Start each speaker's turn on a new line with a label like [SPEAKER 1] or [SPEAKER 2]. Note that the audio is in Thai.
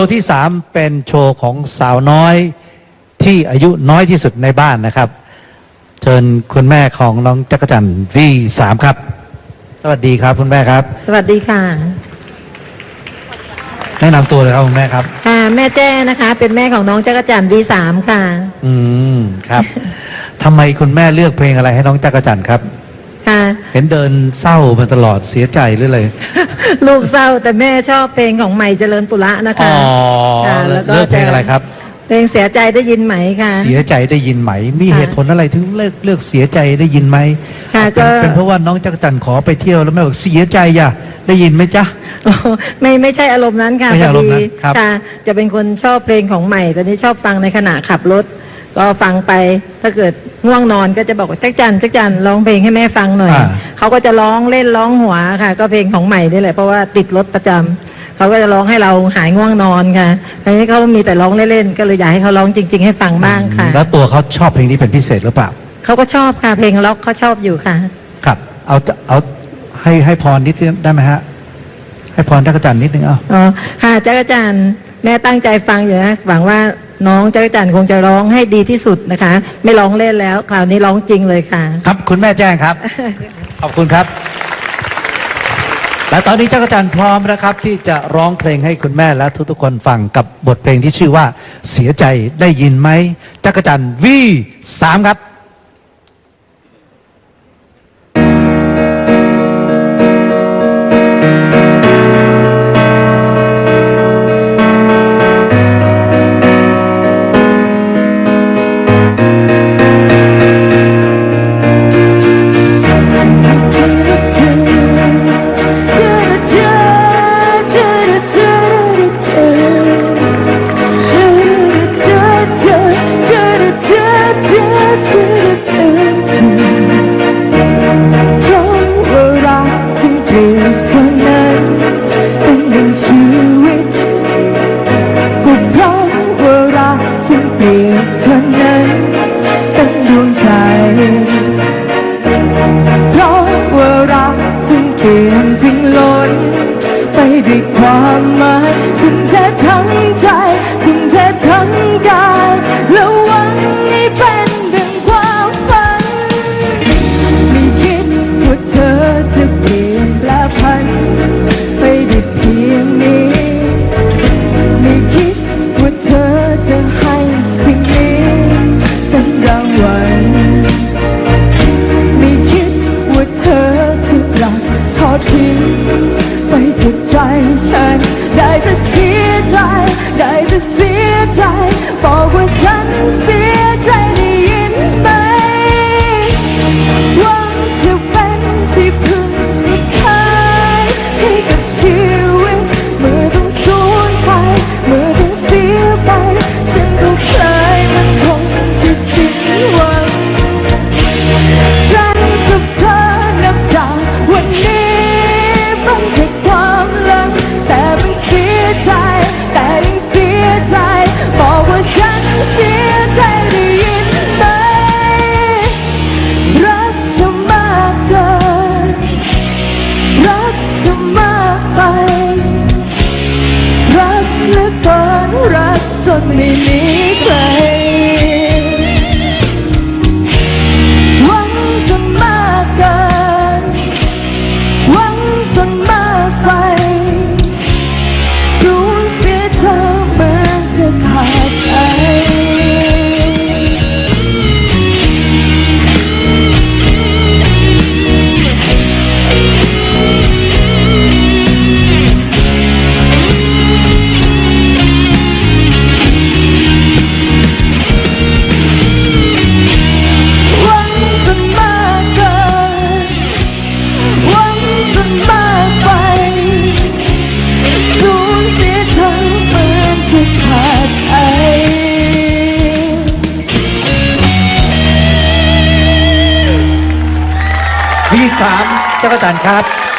[SPEAKER 1] ว์ที่สามเป็นโชว์ของสาวน้อยที่อายุน้อยที่สุดในบ้านนะครับ เชิญคุณแม่ของน้องจักรจันทร์วีสามครับ สวัสดีครับคุณแม่ครับ
[SPEAKER 2] สวัสดีค่ะ
[SPEAKER 1] แนะนำตัวเลยครับคุณแม่ครับ
[SPEAKER 2] ค่ะแม่แจ้นะคะ เป็นแม่ของน้องจักรจันทร์ V3 ค่ะ
[SPEAKER 1] อืมครับ ทำไมคุณแม่เลือกเพลงอะไรให้น้องจักรจันทร์ครับ
[SPEAKER 2] ค่ะ
[SPEAKER 1] เห็นเดินเศร้ามาตลอดเสียใจหรืออะไร
[SPEAKER 2] ลูกเศร้าแต่แม่ชอบเพลงของใหม่เจริญปุระนะคะ
[SPEAKER 1] อ๋อ
[SPEAKER 2] ค่ะแล้วก็
[SPEAKER 1] เลือกเพลงอะไรครับ
[SPEAKER 2] เพลงเสียใจได้ยินไหมค่ะ
[SPEAKER 1] เสียใจได้ยินไหม มี
[SPEAKER 2] ค่ะ
[SPEAKER 1] เหตุผลอะไรถึงเลือกเลือกเสียใจได้ยินไหม
[SPEAKER 2] ค่ะ
[SPEAKER 1] เป็น
[SPEAKER 2] ก็
[SPEAKER 1] เป็นเพราะว่าน้องจักรจันทร์ขอไปเที่ยวแล้วแม่บอกเสียใจอย่าได้ยินไหมจ๊ะ
[SPEAKER 2] โอ้ไม่ไม่ใช่อารมณ์นั้นค่ะ
[SPEAKER 1] ไม่ใช่อารมณ์นั้น
[SPEAKER 2] พดี
[SPEAKER 1] ครับ
[SPEAKER 2] ค่ะ จะเป็นคนชอบเพลงของใหม่ ตอนนี้ชอบฟังในขณะขับรถ ก็ฟังไปถ้าเกิดง่วงนอนก็จะบอกว่าจักรจันทร์จักรจันทร์ร้องเพลงให้แม่ฟังหน่อย
[SPEAKER 1] อ่า
[SPEAKER 2] เขาก็จะร้องเล่นร้องหัวค่ะ ก็เพลงของใหม่นี่แหละเพราะว่าติดรถประจำเขาก็จะร้องให้เราหายง่วงนอนค่ะอันนี้เขามีแต่ร้องเล่นๆก็เลยอยากให้เขาร้องจริง ๆ ให้ฟังบ้างค่ะ
[SPEAKER 1] แล้วตัวเขาชอบเพลงนี้เป็นพิเศษหรือเปล่า
[SPEAKER 2] เขาก็ชอบค่ะเพลงล็อกเขาชอบอยู่ค่ะ
[SPEAKER 1] ครับ เอาเอาให้ให้พรนิดนึงได้ไหมฮะ ให้พรจักรจันทร์นิดนึงเอา
[SPEAKER 2] อ๋อค่ะจักรจันทร์ แม่ตั้งใจฟังอยู่นะหวังว่าน้องจักรจันทร์คงจะร้องให้ดีที่สุดนะคะ ไม่ร้องเล่นแล้ว คราวนี้ร้องจริงเลยค่ะ
[SPEAKER 1] ครับคุณแม่แจ้งครับ ขอบคุณครับ และตอนนี้จักรจันทร์พร้อมนะครับ ที่จะร้องเพลงให้คุณแม่และทุกๆคนฟังกับบทเพลงที่ชื่อว่าเสียใจได้ยินไหมจักรจันทร์วีสามครับ
[SPEAKER 3] เปรียบเท่านั้นเป็นดวงใจ เพราะว่ารักจึงเปลี่ยนจึงล้น ไปด้วยความหมายถึงแท้ทั้งใจถึงแท้ทั้งกายและววัน จะเสียใจ บอกว่าฉันเสียใจได้ยินไหมหวังจะเป็นที่พึ่งสุดท้ายให้กับชีวิ เกินรักจนไม่มีใคร วีสามจัก
[SPEAKER 1] รจันครับ